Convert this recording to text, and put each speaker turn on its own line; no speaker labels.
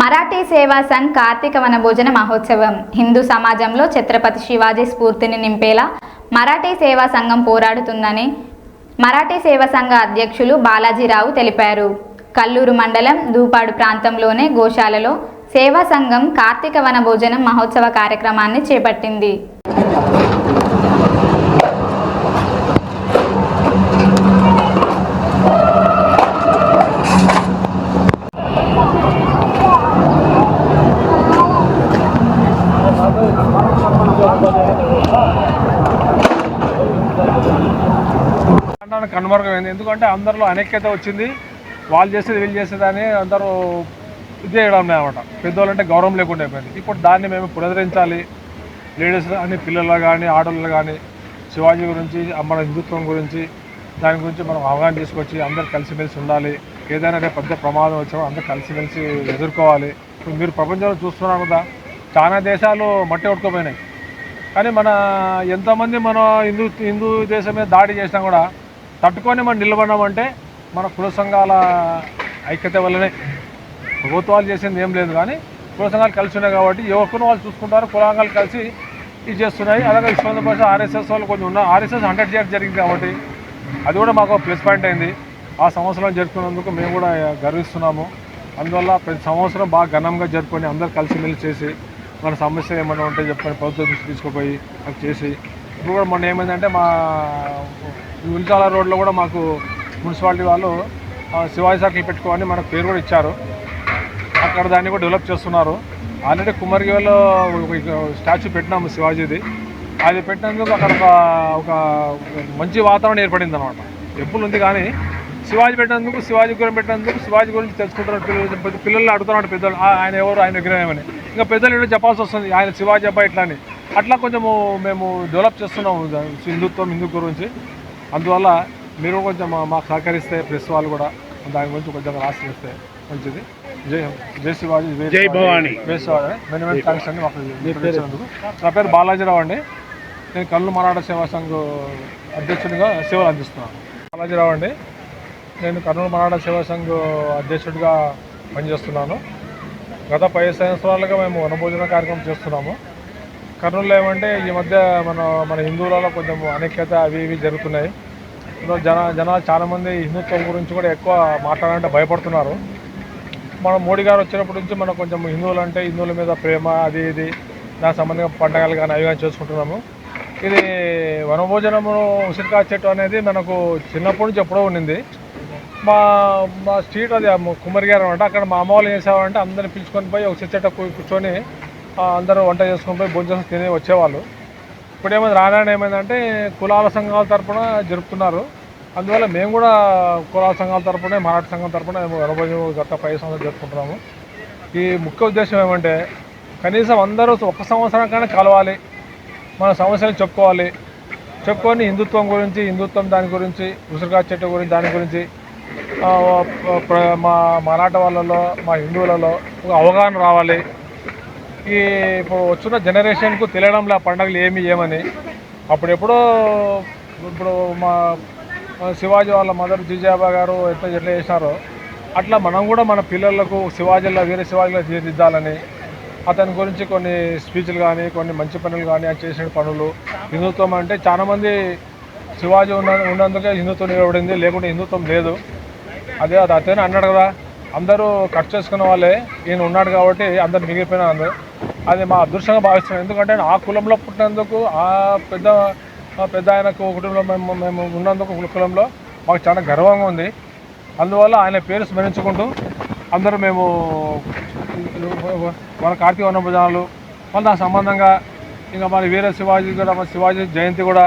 మరాఠీ సేవా సంఘ్ కార్తీక వనభోజన మహోత్సవం. హిందూ సమాజంలో ఛత్రపతి శివాజీ స్ఫూర్తిని నింపేలా మరాఠీ సేవా సంఘం పోరాడుతుందని మరాఠీ సేవా సంఘ అధ్యక్షులు బాలాజీరావు తెలిపారు. కల్లూరు మండలం దూపాడు ప్రాంతంలోనే గోశాలలో సేవా సంఘం కార్తీక వనభోజనం మహోత్సవ కార్యక్రమాన్ని చేపట్టింది.
అనడానికి కనుమరుగైంది ఎందుకంటే అందరిలో అనేక్యత వచ్చింది. వాళ్ళు చేసేది వీళ్ళు చేసేదని అందరూ ఇది చేయడం అనమాట పెద్దవాళ్ళు అంటే గౌరవం లేకుండా అయిపోయింది. ఇప్పుడు దాన్ని మేము పునరుద్ధరించాలి. లేడీస్ కానీ పిల్లలు కానీ ఆడవాళ్ళు కానీ శివాజీ గురించి మన హిందుత్వం గురించి దాని గురించి మనం అవగాహన తీసుకొచ్చి అందరు కలిసిమెలిసి ఉండాలి. ఏదైనా రేపు పెద్ద ప్రమాదం వచ్చినా అందరు కలిసిమెలిసి ఎదుర్కోవాలి. ఇప్పుడు మీరు ప్రపంచంలో చూస్తున్నారు కదా చాలా దేశాలు మట్టి కొట్టుకుపోయినాయి. కానీ మన ఎంతమంది మన హిందూ హిందూ దేశం మీద దాడి చేసినా కూడా తట్టుకొని మనం నిలబడినామంటే మన కుల సంఘాల ఐక్యత వల్లనే. ప్రభుత్వాలు చేసింది ఏం లేదు కానీ కుల సంఘాలు కలిసి ఉన్నాయి కాబట్టి యువకులు వాళ్ళు చూసుకుంటారు కులాంగాలు కలిసి ఇది చేస్తున్నాయి. అలాగే విశ్వంత భాష ఆర్ఎస్ఎస్ వాళ్ళు కొంచెం ఉన్నారు. ఆర్ఎస్ఎస్ హండ్రెడ్ ఇయర్స్ జరిగింది కాబట్టి అది కూడా మాకు ప్లస్ పాయింట్ అయింది. ఆ సంవత్సరం జరుపుకున్నందుకు మేము కూడా గర్విస్తున్నాము. అందువల్ల ప్రతి సంవత్సరం బాగా ఘనంగా జరుపుకొని అందరు కలిసిమెలిసి చేసి మన సమస్య ఏమైనా ఉంటే చెప్పని ప్రభుత్వం దృష్టి తీసుకుపోయి అది చేసి. ఇప్పుడు కూడా మొన్న ఏమైందంటే మా ఉల్చాల రోడ్లో కూడా మాకు మున్సిపాలిటీ వాళ్ళు శివాజీ సర్కిల్ పెట్టుకోని మనకు పేరు కూడా ఇచ్చారు. అక్కడ దాన్ని కూడా డెవలప్ చేస్తున్నారు. ఆల్రెడీ కుమర్గిలో స్టాచ్యూ పెట్టినాము శివాజీది. అది పెట్టినందుకు అక్కడ ఒక ఒక మంచి వాతావరణం ఏర్పడింది అనమాట టెంపుల్ ఉంది కానీ శివాజీ పెట్టినందుకు శివాజీ గురించి పెట్టినందుకు శివాజీ గురించి తెలుసుకుంటున్నారు పిల్లలు పిల్లల్ని అడుగుతున్నారు పెద్దలు "ఆ, ఆయన ఎవరు? ఆయన విగ్రహం ఏమని ఇంకా పెద్దలు ఏదో చెప్పాల్సి వస్తుంది. ఆయన శివాజీ అబ్బాయి ఇట్లా అని. అట్లా కొంచెము మేము డెవలప్ చేస్తున్నాము హిందుత్వం హిందూ గురించి అందువల్ల మీరు కొంచెం మాకు సహకరిస్తే ప్రెస్ వాళ్ళు కూడా దాని గురించి కొంచెం చేస్తే మంచిది. జై జై శివాజీ జై భవానీ. జై శివాజీ. మెనీ థ్యాంక్స్ అండి మాకు నా పేరు బాలాజీరావు అండి. నేను కళ్ళు మరాఠా సేవా సంఘ అధ్యక్షుడిగా సేవలు అందిస్తున్నాను. బాలాజీరావు అండి. నేను కర్నూలు మరాఠా సేవా సంఘ్ అధ్యక్షుడిగా పనిచేస్తున్నాను. గత పది సంవత్సరాలుగా మేము వనభోజన కార్యక్రమం చేస్తున్నాము. కర్నూలులో ఏమంటే ఈ మధ్య మన మన హిందువులలో కొంచెం అనేకత అవి ఇవి జరుగుతున్నాయి. ఇందులో జన జనాలు చాలామంది హిందుత్వం గురించి కూడా ఎక్కువ మాట్లాడాలంటే భయపడుతున్నారు. మన మోడీ గారు వచ్చినప్పటి నుంచి మనం కొంచెం హిందువులు అంటే హిందువుల మీద ప్రేమ అది ఇది దానికి సంబంధించిన పండగలు కానీ అవి కానీ చేసుకుంటున్నాము. ఇది వనభోజనము ఉసిరికాయ చెట్టు అనేది మనకు చిన్నప్పటి నుంచి ఎప్పుడో ఉండింది. మా మా స్ట్రీట్ అది కుమ్మరిగారు అనమాట అక్కడ మా అమ్మ వాళ్ళు చేసేవాళ్ళంటే చేసేవారంటే అందరిని పిలుచుకొని పోయి ఒక చెట్టు కూర్చొని అందరూ వంట చేసుకొని పోయి భోజనం తిని వచ్చేవాళ్ళు. ఇప్పుడు ఏమైంది రానాయన ఏమైందంటే కులాల సంఘాల తరపున జరుపుతున్నారు. అందువల్ల మేము కూడా కులాల సంఘాల తరపున మరాఠా సంఘం తరపున మేము గత పది సంవత్సరాలు జరుపుకుంటున్నాము. ఈ ముఖ్య ఉద్దేశం ఏమంటే కనీసం అందరూ ఒక సంవత్సరం కానీ కలవాలి మన సమస్యలు చెప్పుకోవాలి. చెప్పుకొని హిందుత్వం గురించి హిందుత్వం దాని గురించి ఉసిరికాయ చెట్టు గురించి దాని గురించి మా మరాఠా వాళ్ళలో మా హిందువులలో ఒక అవగాహన రావాలి. ఈ ఇప్పుడు వచ్చిన జనరేషన్కు తెలియడంలే ఆ పండుగలు ఏమి ఏమని. అప్పుడెప్పుడో ఇప్పుడు మా శివాజీ వాళ్ళ మదర్ జిజాబా గారు ఎట్లా ఎట్లా చేసినారో అట్లా మనం కూడా మన పిల్లలకు శివాజీలో వేరే శివాజీలో తీర్చిద్దాలని అతని గురించి కొన్ని స్పీచ్లు కానీ కొన్ని మంచి పనులు కానీ ఆయన చేసిన పనులు హిందుత్వం అంటే చాలామంది శివాజీ ఉన్న ఉన్నందుకే హిందుత్వం నిలబడింది లేకుంటే హిందుత్వం లేదు. అదే అది అతనే అన్నాడు కదా. అందరూ కట్ చేసుకున్న వాళ్ళే. ఈయన ఉన్నాడు కాబట్టి అందరు మిగిలిపోయినారు అది మా అదృష్టంగా భావిస్తున్నాం. ఎందుకంటే ఆ కులంలో పుట్టినందుకు ఆ పెద్ద పెద్ద ఆయనకు కుటుంబంలో మేము మేము ఉన్నందుకు కులంలో మాకు చాలా గర్వంగా ఉంది. అందువల్ల ఆయన పేరు స్మరించుకుంటూ అందరూ మేము మన కార్తీక వన మళ్ళీ దానికి సంబంధంగా ఇంకా మన వీర శివాజీ కూడా మన శివాజీ జయంతి కూడా